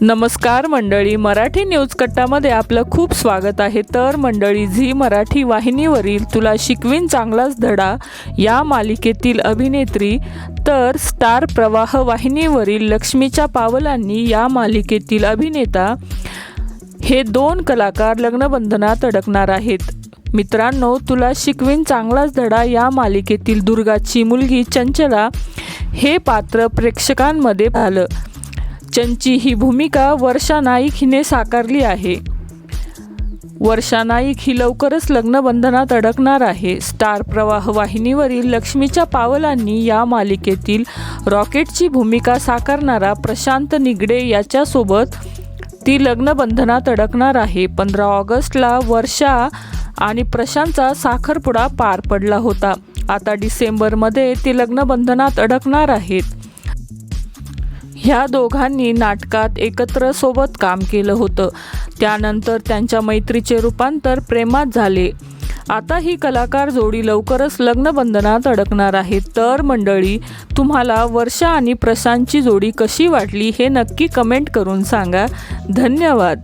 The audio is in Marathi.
नमस्कार मंडळी मराठी न्यूज कट्टामध्ये आपलं खूप स्वागत आहे. तर मंडळी झी मराठी वाहिनीवरील तुला शिकवीन चांगलाच धडा या मालिकेतील अभिनेत्री तर स्टार प्रवाह वाहिनीवरील लक्ष्मीच्या पावलांनी या मालिकेतील अभिनेता हे दोन कलाकार लग्नबंधनात अडकणार आहेत. मित्रांनो तुला शिकवीन चांगलाच धडा या मालिकेतील दुर्गाची मुलगी चंचला हे पात्र प्रेक्षकांमध्ये आलं. चंची ही भूमिका वर्षा नाईक हिने साकारली आहे. वर्षा नाईक ही लवकरच लग्नबंधनात अडकणार आहे. स्टार प्रवाह वाहिनीवरील लक्ष्मीच्या पावलांनी या मालिकेतील रॉकेटची भूमिका साकारणारा प्रशांत निगडे याच्यासोबत ती लग्नबंधनात अडकणार आहे. पंधरा ऑगस्टला वर्षा आणि प्रशांतचा साखरपुडा पार पडला होता. आता डिसेंबरमध्ये ते लग्नबंधनात अडकणार आहेत. ह्या दोघांनी नाटकात एकत्र सोबत काम केलं होतं. त्यानंतर त्यांच्या मैत्रीचे रूपांतर प्रेमात झाले. आता ही कलाकार जोडी लवकरच लग्नबंधनात अडकणार आहे. तर मंडळी तुम्हाला वर्षा आणि प्रशांतची जोडी कशी वाटली हे नक्की कमेंट करून सांगा. धन्यवाद.